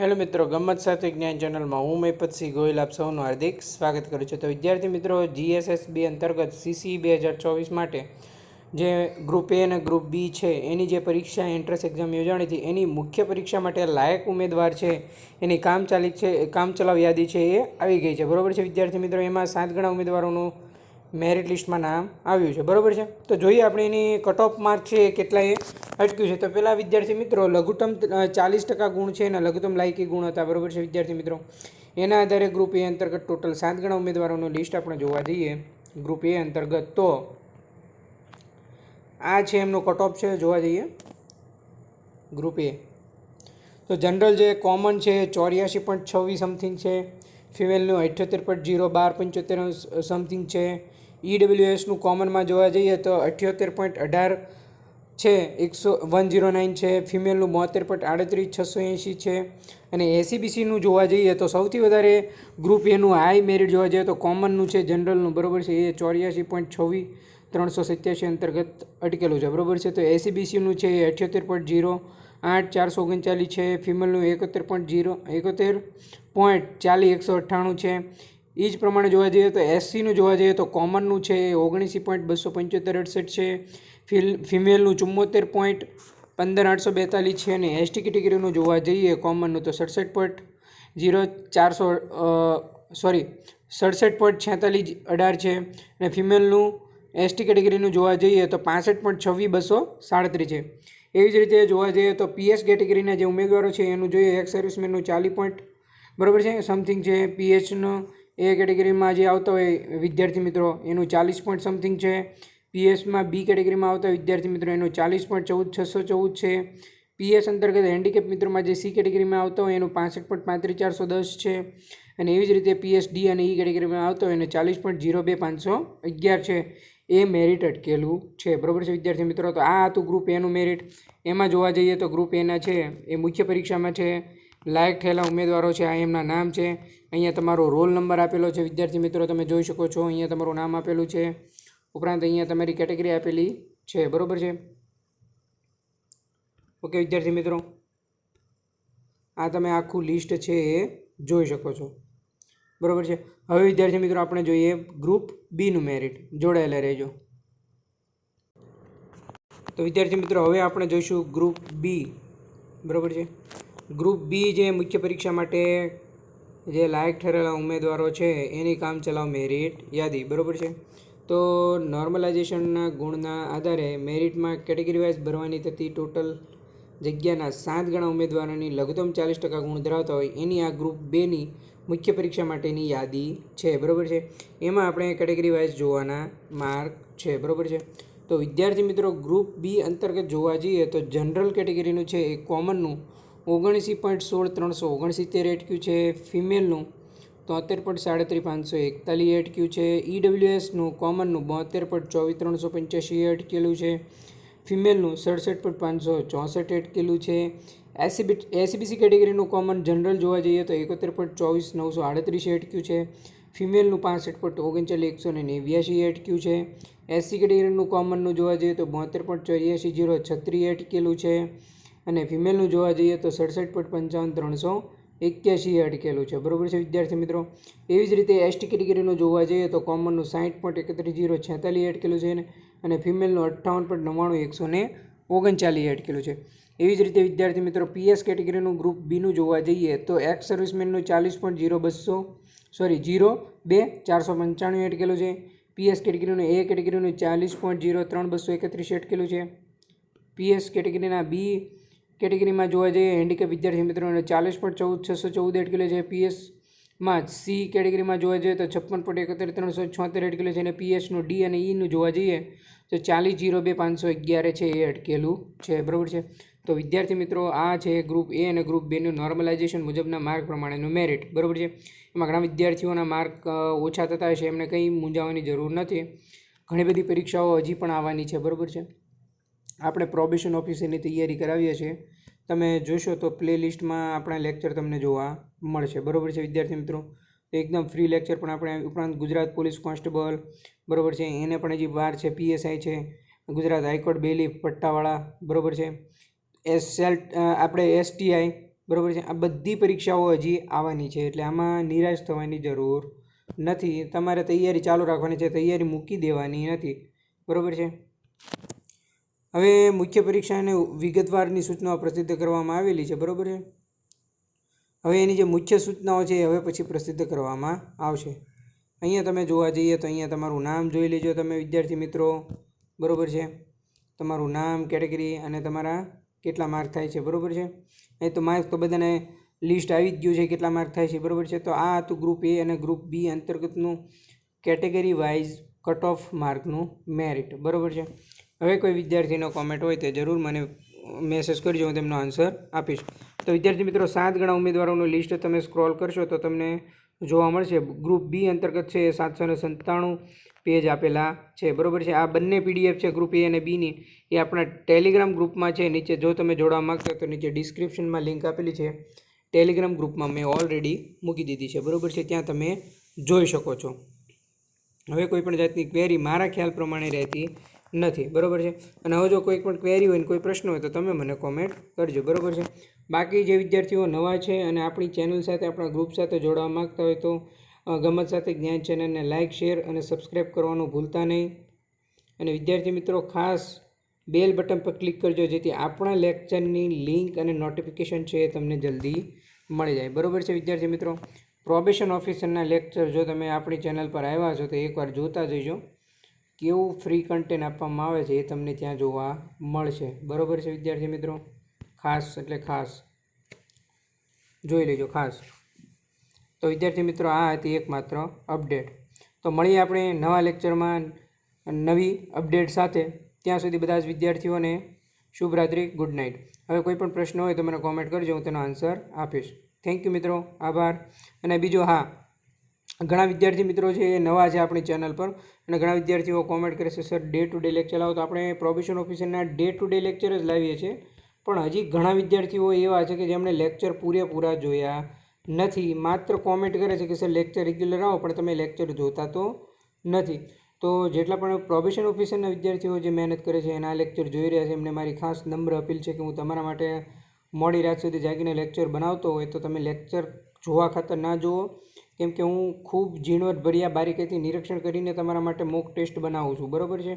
Hello મિત્રો ગમત સાથે જ્ઞાન ચેનલમાં હું મહિપતસિંહ ગોયલ આપ સૌનું હાર્દિક સ્વાગત કરું છું. તો વિદ્યાર્થી મિત્રો જીએસએસબી અંતર્ગત સીસી બે હજાર ચોવીસ માટે જે ગ્રુપ એ અને ગ્રુપ બી છે, એની જે પરીક્ષા એન્ટ્રન્સ એક્ઝામ યોજાણી હતી, એની મુખ્ય પરીક્ષા માટે લાયક ઉમેદવાર છે, એની કામચાલિક છે કામ ચલાવ યાદી છે એ આવી ગઈ છે. બરોબર છે વિદ્યાર્થી મિત્રો? એમાં સાત ગણા ઉમેદવારોનું મેરિટ લિસ્ટમાં નામ આવ્યું છે. બરોબર છે? તો જોઈએ આપણે એની કટ ઓફ માર્ક છે એ કેટલા એ અટક્યું છે. તો પહેલાં વિદ્યાર્થી મિત્રો, લઘુત્તમ ચાલીસ ટકા ગુણ છે અને લઘુત્તમ લાયકી ગુણ હતા. બરોબર છે વિદ્યાર્થી મિત્રો? એના આધારે ગ્રુપ એ અંતર્ગત ટોટલ સાત ગણા ઉમેદવારોનું લિસ્ટ આપણે જોવા જઈએ. ગ્રુપ એ અંતર્ગત તો આ છે એમનો કટ ઓફ છે, જોવા જઈએ. ગ્રુપ એ તો જનરલ જે કોમન છે ચોર્યાસી પોઈન્ટ છવ્વીસ સમથિંગ છે. ફિમેલનું અઠ્યોતેર પોઈન્ટ જીરો બાર પંચોતેર સમથિંગ છે. ઈડબ્લ્યુએસનું કોમનમાં જોવા જઈએ તો અઠ્યોતેર પોઈન્ટ અઢાર છે, એકસો વન ઝીરો નાઇન છે ફિમેલનું બોતેર પોઈન્ટ આડત્રીસ, છસો એંશી છે. અને એસીબીસીનું જોવા જઈએ તો સૌથી વધારે ગ્રુપ એનું હાઈ મેરિટ જોવા જઈએ તો કોમનનું છે જનરલનું બરોબર છે. એ ચોર્યાસી પોઈન્ટ છવ્વીસ, ત્રણસો સત્યાસી અંતર્ગત અટકેલું છે. બરોબર છે? તો એસીબીસીનું છે એ અઠ્યોતેર પોઈન્ટ ઝીરો આઠ, ચારસો ઓગણચાલીસ છે. ફિમેલનું એકોતેર પોઈન્ટ ઝીરો, એકોતેર પોઈન્ટ ચાલીસ, એકસો અઠ્ઠાણું છે. એ જ પ્રમાણે જોવા જઈએ તો એસસીનું જોવા જઈએ તો કોમનનું છે ઓગણીસી પોઈન્ટ બસો પંચોતેર અડસઠ છે. ફિલ, ફિમેલનું ચુમ્મોતેર પોઈન્ટ પંદર આઠસો બેતાલીસ છે અને એસટી કેટેગરીનું જોવા જઈએ કોમનનું તો સડસઠ પોઈન્ટ જીરો ચારસો સોરી, સડસઠ પોઈન્ટ છેતાલીસ અઢાર છે અને ફિમેલનું એસટી કેટેગરીનું જોવા જઈએ તો પાસઠ પોઈન્ટ છવ્વીસ બસો સાડત્રીસ છે. એવી જ રીતે જોવા જઈએ તો પીએસ કેટેગરીના જે ઉમેદવારો છે એનું જોઈએ એક્સ સર્વિસમેનનું ચાલીસ પોઈન્ટ, બરાબર છે? સમથિંગ છે, પીએચનો એ કેટેગરીમાં જે આવતો હોય વિદ્યાર્થી મિત્રો, એનું ચાલીસ પોઈન્ટ સમથિંગ છે. પીએસમાં બી કેટેગરીમાં આવતા વિદ્યાર્થી મિત્રો, એનું ચાલીસ પોઈન્ટ ચૌદ, છસો ચૌદ છે. પીએસ અંતર્ગત હેન્ડીકેપ મિત્રોમાં જે સી કેટેગરીમાં આવતો હોય, એનું પાસઠ પોઈન્ટ પાંત્રીસ ચારસો દસ છે. અને એવી જ રીતે પીએસ ડી અને ઈ કેટેગરીમાં આવતો હોય, એને ચાલીસ પોઈન્ટ જીરો બે પાંચસો અગિયાર છે. એ મેરિટ અટકેલું છે. બરાબર છે વિદ્યાર્થી મિત્રો? તો આ હતું ગ્રુપ એનું મેરિટ એમાં જોવા જઈએ તો ગ્રુપ એના છે. એ મુખ્ય પરીક્ષામાં છે. લાયક થયેલા ઉમેદવારો છે, આ એમના નામ છે. અહીંયા તમારો રોલ નંબર આપેલો છે, વિદ્યાર્થી મિત્રો, તમે જોઈ શકો છો, અહીંયા તમારું નામ આપેલું છે. ઉપરાંત અહીંયા તમારી કેટેગરી આપેલી છે, બરાબર છે? ઓકે, વિદ્યાર્થી મિત્રો, આ તમે આખું લિસ્ટ છે એ જોઈ શકો છો. બરાબર છે? હવે વિદ્યાર્થી મિત્રો, આપણે જોઈએ ગ્રુપ બીનું મેરિટ. જોડાયેલા રહેજો. તો વિદ્યાર્થી મિત્રો, હવે આપણે જોઈશું ગ્રુપ બી. બરાબર છે? ગ્રુપ બી જે મુખ્ય પરીક્ષા માટે જે લાયક ઠરેલા ઉમેદવારો છે, એની કામ ચલાવ મેરિટ. યાદી, બરાબર છે? તો નોર્મલાઇઝેશનના ગુણના આધારે મેરિટમાં કેટેગરી વાઇઝ ભરવાની થતી ટોટલ જગ્યાના સાત ગણા ઉમેદવારોની લઘુત્તમ ચાલીસ ટકા ગુણ ધરાવતા હોય, એની આ ગ્રુપ બેની મુખ્ય પરીક્ષા માટેની યાદી છે, બરાબર છે? એમાં આપણે કેટેગરી વાઇઝ જોવાના માર્ક છે, બરાબર છે? તો વિદ્યાર્થી મિત્રો ગ્રુપ બી અંતર્ગત જોવા જઈએ તો જનરલ કેટેગરીનું છે એ કોમનનું ઓગણસી પોઈન્ટ સોળ ત્રણસો ઓગણસિત્તેર એટક્યુ છે ફિમેલનું તોતેર પોઈન્ટ સાડત્રીસ પાંચસો એકતાલીસ એટક્યુ છે ઈડબ્લ્યુએસનું કોમનનું બોતેર પોઈન્ટ ચોવીસ ત્રણસો પંચ્યાસી એટકેલું છે ફિમેલનું સડસઠ પોઈન્ટ પાંચસો ચોસઠ એટકેલું છે. એસીબી એસીબીસી કેટેગરીનું કોમન જનરલ જોવા જઈએ તો એકોતેર પોઈન્ટ ચોવીસ નવસો આડત્રીસ એટક્યુ છે ફિમેલનું પાસઠ પોઈન્ટ ઓગણચાલીસ એકસો ને નેવ્યાસી એટક્યુ છે. એસસી કેટેગરીનું કોમનનું જોવા જઈએ તો બોતેર પોઈન્ટ ચોર્યાસી જીરો છત્રીસ એટકેલું છે અને ફિમેલનું જોવા જઈએ તો સડસઠ પોઈન્ટ પંચાવન ત્રણસો એક્યાસી અટકેલું છે. બરાબર છે વિદ્યાર્થી મિત્રો? એવી જ રીતે એસટી કેટેગરીનું જોવા જઈએ તો કોમનનું સાઠ પોઈન્ટ એકત્રીસ જીરો છેતાલીસ અટકેલું છે અને ફિમેલનું અઠ્ઠાવન પોઈન્ટ નવ્વાણું એકસો ને ઓગણચાલીસ અટકેલું છે. એવી જ રીતે વિદ્યાર્થી મિત્રો પીએસ કેટેગરીનું ગ્રુપ બીનું જોવા જઈએ તો એક્સ સર્વિસમેનનું ચાલીસ પોઈન્ટ જીરો બસો સોરી જીરો બે ચારસો પંચાણું અટકેલું છે. પીએસ કેટેગરીનું એ કેટેગરીનું ચાલીસ પોઈન્ટ જીરો ત્રણ બસો એકત્રીસ અટકેલું છે. પીએસ કેટેગરીના બી કેટેગરીમાં જોવા જઈએ હેન્ડીકેપ વિદ્યાર્થી મિત્રોને ચાલીસ પોઈન્ટ ચૌદ, છસો ચૌદ એટકેલો છે પીએસમાં સી કેટેગરીમાં જોવા જઈએ તો છપ્પન પોઈન્ટ એકોતેર, ત્રણસો છોતેર અટકેલું છે અને પીએસનું ડી અને ઈનું જોવા જઈએ તો ચાલીસ જીરો બે પાંચસો અગિયાર છે એ અટકેલું છે. બરાબર છે? તો વિદ્યાર્થી મિત્રો, આ છે ગ્રુપ એ અને ગ્રુપ બેનું નોર્મલાઇઝેશન મુજબના માર્ક પ્રમાણેનું મેરિટ બરાબર છે? એમાં ઘણા વિદ્યાર્થીઓના માર્ક ઓછા થતા હશે, એમને કંઈ મૂંઝાવાની જરૂર નથી. ઘણી બધી પરીક્ષાઓ હજી પણ આવવાની છે. બરાબર છે? આપણે પ્રોબેશન ઓફિસરની તૈયારી કરાવીએ છીએ. તમે જોશો તો પ્લે લિસ્ટમાં આપણા લેક્ચર તમને જોવા મળશે. બરાબર છે વિદ્યાર્થી મિત્રો? એકદમ ફ્રી લેક્ચર પણ આપણે ઉપરાંત ગુજરાત પોલીસ કોન્સ્ટેબલ બરાબર છે. એને પણ હજી વાર છે પીએસઆઈ છે. ગુજરાત હાઈકોર્ટ બેલી પટ્ટાવાળા, બરાબર છે. એસ આપણે એસટીઆઈ બરાબર છે. આ બધી પરીક્ષાઓ હજી આવવાની છે એટલે આમાં નિરાશ થવાની જરૂર નથી. તમારે તૈયારી ચાલુ રાખવાની છે. તૈયારી મૂકી દેવાની નથી. બરાબર છે? હવે મુખ્ય પરીક્ષાને વિગતવારની સૂચનાઓ પ્રસિદ્ધ કરવામાં આવેલી છે, બરાબર છે? હવે એની જે મુખ્ય સૂચનાઓ છે એ હવે પછી પ્રસિદ્ધ કરવામાં આવશે. અહીંયા તમે જોવા જઈએ તો અહીંયા તમારું નામ જોઈ લેજો તમે, વિદ્યાર્થી મિત્રો. બરાબર છે? તમારું નામ, કેટેગરી અને તમારા કેટલા માર્ક થાય છે, બરાબર છે? એ તો માર્ક તો બધાને લિસ્ટ આવી જ ગયું છે કેટલા માર્ક થાય છે, બરાબર છે? તો આ હતું ગ્રુપ એ અને ગ્રુપ બી અંતર્ગતનું કેટેગરી વાઇઝ કટ ઓફ માર્કનું મેરિટ, બરાબર છે? હવે કોઈ વિદ્યાર્થીનો કોમેન્ટ હોય તે જરૂર મને મેસેજ કરજો, હું તેમનો આન્સર આપીશ. તો વિદ્યાર્થી મિત્રો, સાત ગણા ઉમેદવારોનું લિસ્ટ તમે સ્ક્રોલ કરશો તો તમને જોવા મળશે. ગ્રુપ બી અંતર્ગત છે એ સાતસો ને સંતાણું પેજ આપેલા છે. બરાબર છે? આ બંને પીડીએફ છે ગ્રુપ એ અને બીની એ આપણા ટેલિગ્રામ ગ્રુપમાં છે. નીચે જો તમે જોડવા માગતા તો નીચે ડિસ્ક્રિપ્શનમાં લિંક આપેલી છે. ટેલિગ્રામ ગ્રુપમાં મેં ઓલરેડી મૂકી દીધી છે. બરાબર છે? ત્યાં તમે જોઈ શકો છો. હવે કોઈ પણ જાતની ક્વેરી મારા ખ્યાલ પ્રમાણે રહેતી નથી, બરાબર છે? અને હવે જો કોઈ પણ ક્વેરી હોય ને કોઈ પ્રશ્ન હોય તો તમે મને કોમેન્ટ કરજો, બરાબર છે? બાકી જે વિદ્યાર્થીઓ નવા છે અને આપણી ચેનલ સાથે, આપણા ગ્રુપ સાથે જોડાવા માગતા હોય તો ગમત સાથે જ્ઞાન ચેનલને લાઇક શેર અને સબસ્ક્રાઈબ કરવાનું ભૂલતા નહીં. અને વિદ્યાર્થી મિત્રો, ખાસ બેલ બટન પર ક્લિક કરજો, જેથી આપણા લેક્ચરની લિંક અને નોટિફિકેશન છે એ તમને જલ્દી મળી જાય. બરાબર છે વિદ્યાર્થી મિત્રો? પ્રોબેશન ઓફિસરના લેક્ચર જો તમે આપણી ચેનલ પર આવ્યા છો તો એકવાર જોતા જજો કેવું ફ્રી કન્ટેન્ટ આપવામાં આવે છે એ તમને ત્યાં જોવા મળશે. બરાબર છે વિદ્યાર્થી મિત્રો? ખાસ એટલે ખાસ. જોઈ લેજો ખાસ. તો વિદ્યાર્થી મિત્રો, આ હતી એકમાત્ર અપડેટ તો મળીએ આપણે નવા લેક્ચરમાં નવી અપડેટ સાથે. ત્યાં સુધી બધા જ વિદ્યાર્થીઓને શુભરાત્રી ગુડ નાઇટ હવે કોઈ પણ પ્રશ્ન હોય તો મને કોમેન્ટ કરજો, હું તેનો આન્સર આપીશ. થેન્ક યુ મિત્રો, આભાર. અને બીજો હા ઘણા વિદ્યાર્થી મિત્રો છે એ નવા છે આપણી ચેનલ પર અને ઘણા વિદ્યાર્થીઓ કોમેન્ટ કરે છે sir day to day lecture લાવો. તો આપણે પ્રોબેશન ઓફિસરના ડે ટુ ડે લેક્ચર જ લાવીએ છીએ. પણ હજી ઘણા વિદ્યાર્થીઓ એવા છે કે જેમણે લેક્ચર પૂરેપૂરા જોયા નથી. માત્ર કોમેન્ટ કરે છે કે સર લેક્ચર રેગ્યુલર આવો, પણ તમે લેક્ચર જોતા તો નથી. તો જેટલા પણ પ્રોબેશન ઓફિસરના વિદ્યાર્થીઓ જે મહેનત કરે છે, એના લેક્ચર જોઈ રહ્યા છે. એમને મારી ખાસ નમ્ર અપીલ છે કે હું તમારા માટે મોડી રાત સુધી જાગીને લેક્ચર બનાવતો હોય તો તમે લેક્ચર જોવા ખાતર ના જુઓ. કેમ કે હું ખૂબ ઝીણવટભર્યા બારીકાઈથી નિરીક્ષણ કરીને તમારા માટે મોક ટેસ્ટ બનાવું છું. બરાબર છે?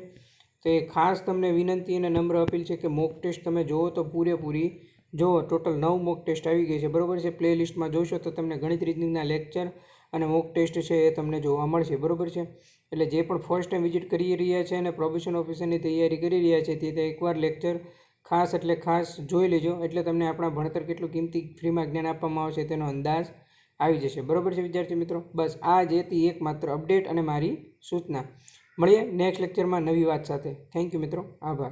તો એ ખાસ તમને વિનંતી અને નમ્ર અપીલ છે કે મોક ટેસ્ટ તમે જુઓ તો પૂરેપૂરી. જુઓ, ટોટલ નવ મોક ટેસ્ટ આવી ગઈ છે. બરાબર છે? પ્લે લિસ્ટમાં જોશો તો તમને ગણિત રીતના લેક્ચર અને મોક ટેસ્ટ છે એ તમને જોવા મળશે. બરાબર છે? એટલે જે પણ ફર્સ્ટ ટાઈમ વિઝિટ કરી રહ્યા છે અને પ્રોબેશન ઓફિસરની તૈયારી કરી રહ્યા છે તે એકવાર લેક્ચર ખાસ એટલે ખાસ જોઈ લેજો. એટલે તમને આપણા ભણતર કેટલું કિંમતી ફ્રીમાં જ્ઞાન આપવામાં આવશે તેનો અંદાજ આવી જશે. બરાબર છે વિદ્યાર્થી મિત્રો? બસ, આ જ હતી એકમાત્ર અપડેટ અને મારી સૂચના. મળીએ નેક્સ્ટ લેક્ચરમાં નવી વાત સાથે. થેન્ક યુ મિત્રો. આભાર.